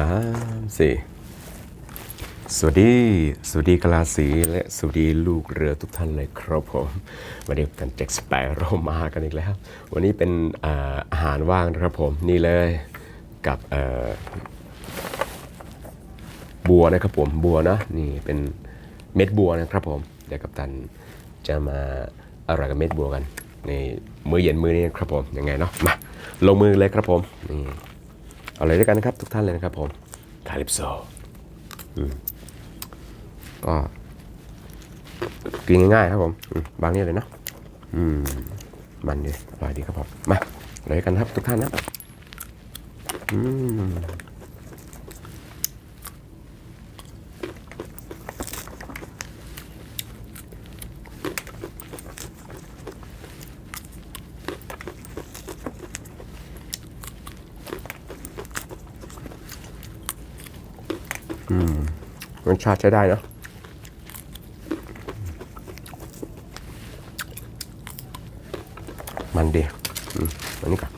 สามสี่สวัสดี สวัสดีกลาสีและสวัสดีลูกเรือทุกท่านเลยครับผม วันนี้กันแจ็คสเปโรมากันอีกแล้ว วันนี้เป็นอาอาหารว่างนะครับผม นี่เลยกับบัวนะครับผม บัวนะนี่เป็นเม็ดบัวนะครับผม เดี๋ยวกัปตันจะมาอร่อยกับเม็ดบัวกันในมื้อเย็นมื้อนี้ครับผมยังไงเนาะมาลงมือเลยครับผมนี่ อาเลยด้วยกันนะครับ ทุกท่านเลยนะครับผมคาลิปโซอืมก็กินง่ายๆครับผมอืมบางนี่เลยเนาะอืมมันดีอร่อยดีครับผมมาเลยด้วยกันครับทุกท่านนะอืมรส ชาติใช้ได้เนาะมันดีอืมอันนี้ก่อน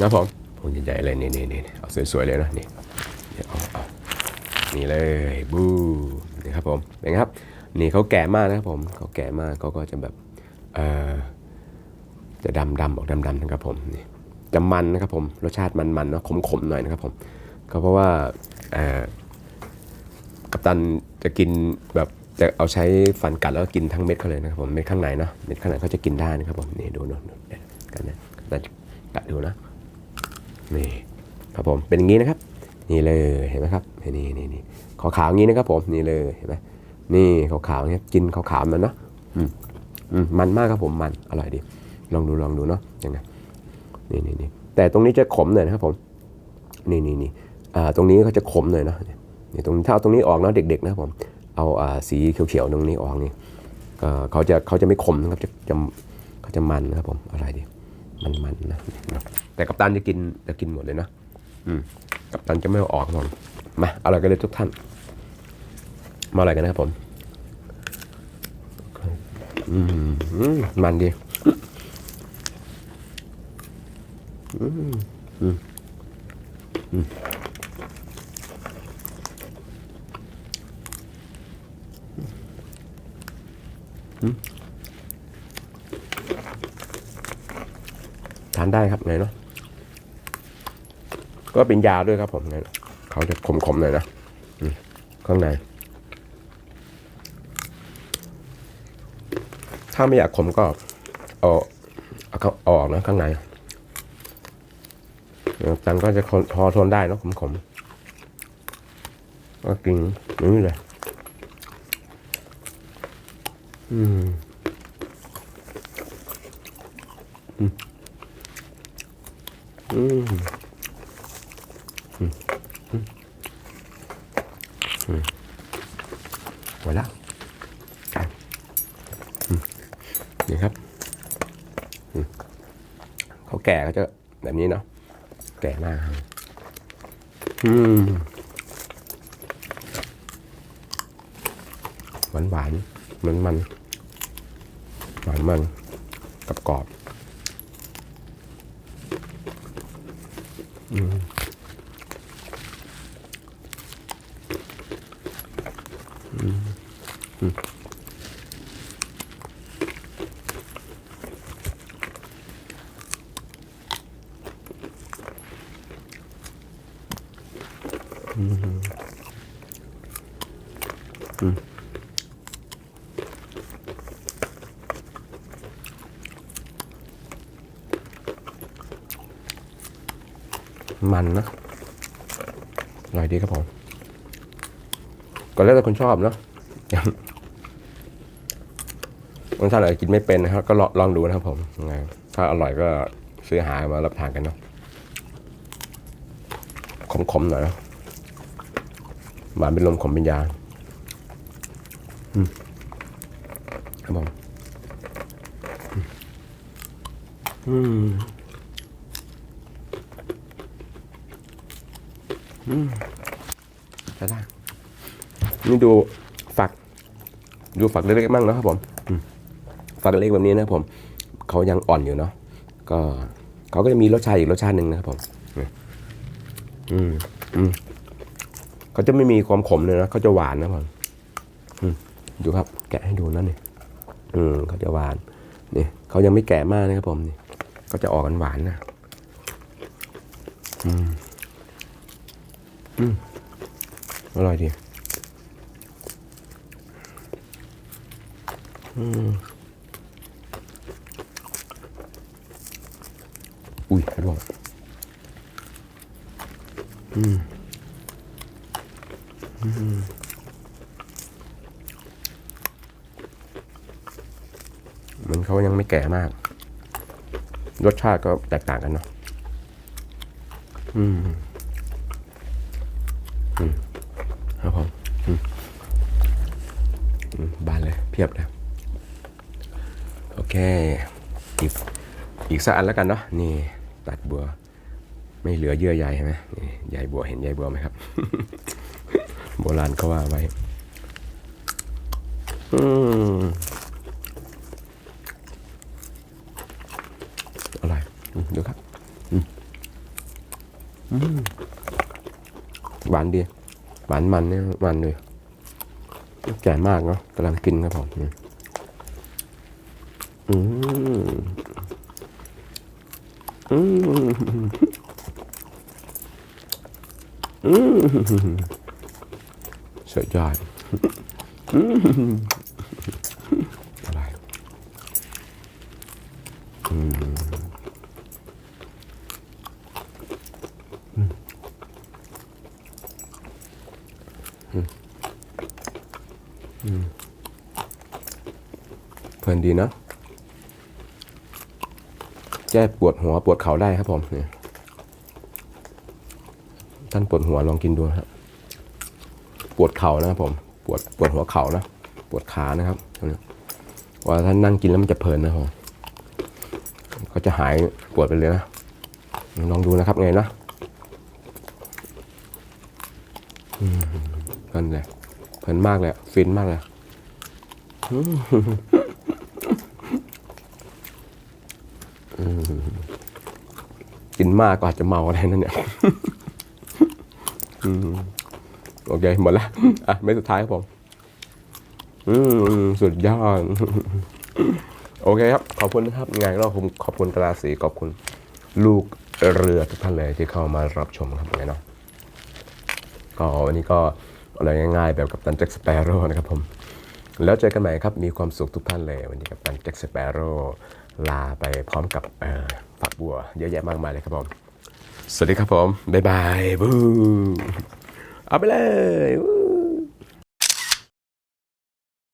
นะผมพวงใหญ่ๆเลยนี่นี่นี่เอาสวยๆเลยนะนี่เดี๋ยวเอาเอานี่เลยบูนี่ครับผมเป็นไงครับ นี่เขาแก่มากนะครับผมเขาแก่มากเขาก็จะแบบเอ่อจะดำดำออกดำดำนะครับผมนี่จะมันนะครับผมรสชาติมันๆเนาะขมๆหน่อยนะครับผมก็เพราะว่าเอ่อ ตันจะกินแบบจะเอาใช้ฟันกัดแล้วกินทั้งเม็ดเขาเลยนะครับผมเม็ดข้างในเนาะเม็ดข้างในเขาจะกินได้นะครับผมนี่ดูนะดูเนี่ยกันนะกัปตันกัดดูนะนี่ครับผมเป็นอย่างนี้นะครับ นี่เลยเห็นไหมครับนี่นี่นี่ขาวๆอย่างนี้นะครับผมนี่เลยเห็นไหมนี่ขาวๆเนี่ยกินขาวๆมันเนาะอืมอืมมันมากครับผมมันอร่อยดี ลองดูลองดูเนาะยังไงนี่นี่นี่แต่ตรงนี้จะขมหน่อยนะครับผมนี่นี่นี่อ่าตรงนี้เขาจะขมหน่อยเนาะ นี่ตรงถ้าเอาตรงนี้ออกเนาะเด็กๆนะผมเอาสีเขียวๆตรงนี้ออกนี่ก็เขาจะเขาจะไม่ขมนะครับจะจะเขาจะมันนะครับผมอะไรดีมันมันๆนะเนะแต่กัปตันจะกินจะกินหมดเลยนะอืมกัปตันจะไม่ออกครับผมมาเอาอะไรกันเลยทุกท่าน มาอะไรกันนะครับผมอืมอืมมันดีอืมอืมอืม ทานได้ครับไงเนาะก็เป็นยาด้วยครับผมไงเขาจะขมๆหน่อยนะข้างใน ถ้าไม่อยากขมก็เอาเอาออกนะข้างในตันก็จะพอทนได้เนะขมๆก็กินนี้เลย อืมอืมอืมอืมอืมหมดแล้วอืมนี่ครับอืมเขาแก่เขาจะแบบนี้เนาะแก่มากครับอืมหวานหวานมันมัน หวานมันกับกรอบมั มันนะอร่อยดีครับผมก็แล้วแต่คนชอบเนาะบางท่านอาจจะกินไม่เป็นนะครับ ก็ลองลองดูนะครับผมถ้าอร่อยก็ซื้อหามารับทานกันเนาะขมๆหน่อยนะหวานเป็นลมขมเป็นยาครับผมอืม ใช้ได้นี่ดูฝัก ดูฝักเล็กๆมั่งนะครับผมฝักเล็กแบบนี้นะครับผมเขายังอ่อนอยู่เนาะก็เขาก็จะมีรสชาติอีกรสชาติหนึ่งนะครับผมอืมอืมเขาจะไม่มีความขมเลยนะเขาจะหวานนะผมอืมดูครับ แกะให้ดูนั่นนี่อืมเขาจะหวานนี่เขายังไม่แก่มากนะครับผมนี่ก็จะออกกันหวานนะอืม อืมอร่อยดีอืมอุ้ยร่วงอืมมันเขายังไม่แก่มาก รสชาติก็แตกต่างกันเนาะอืม เพียบเลยโอเค อีกอีกสักอันแล้วกันเนาะนี่ตัดบัว ไม่เหลือเยื่อใยใช่ไหมนี่ใยบัวเห็นใยบัวไหมครับ โบราณเขาว่าไว้อืมอร่อยดูครับอืมอืมหวานดีหวานมันเนี่ยมันเลย แก่มากเนาะกำลังกินครับผมอืมอืมอืมอืมสุดยอดอืมอะไรอืม เพลินดีนะแก้ปวดหัวปวดเข่าได้ครับผมนี่ท่านปวดหัวลองกินดูนะครับ ปวดเข่านะครับผม ปวดปวดหัวเข่านะ ปวดขานะครับว่าท่านนั่งกินแล้วมันจะเพลินนะผมก็จะหายปวดไปเลยนะลองดูนะครับไงนะอืมเพลิน เพลินมากเลยฟินมากเลยกินมากก็อาจจะเมาอะไรนั่นเนี่ยโอเคหมดล้วอะไม่สุดท้ายครับผมอืมสุดยอด โอเคครับ ขอบคุณนะครับไงก็ผมขอบคุณตราสีขอบคุณลูกเรือทุกท่านเลยที่เข้ามารับชมครับไงเนาะก็วันนี้ก็ อะไรง่ายๆ แบบกับตันแจ็คสเปโร่นะครับผม แล้วเจอกันใหม่ครับ มีความสุขทุกท่านเลย วันนี้กับตันแจ็คสเปโร่ลาไปพร้อมกับฝักบัวเยอะแยะมากมายเลยครับผม สวัสดีครับผม บ๊ายบายบูเอาไปเลย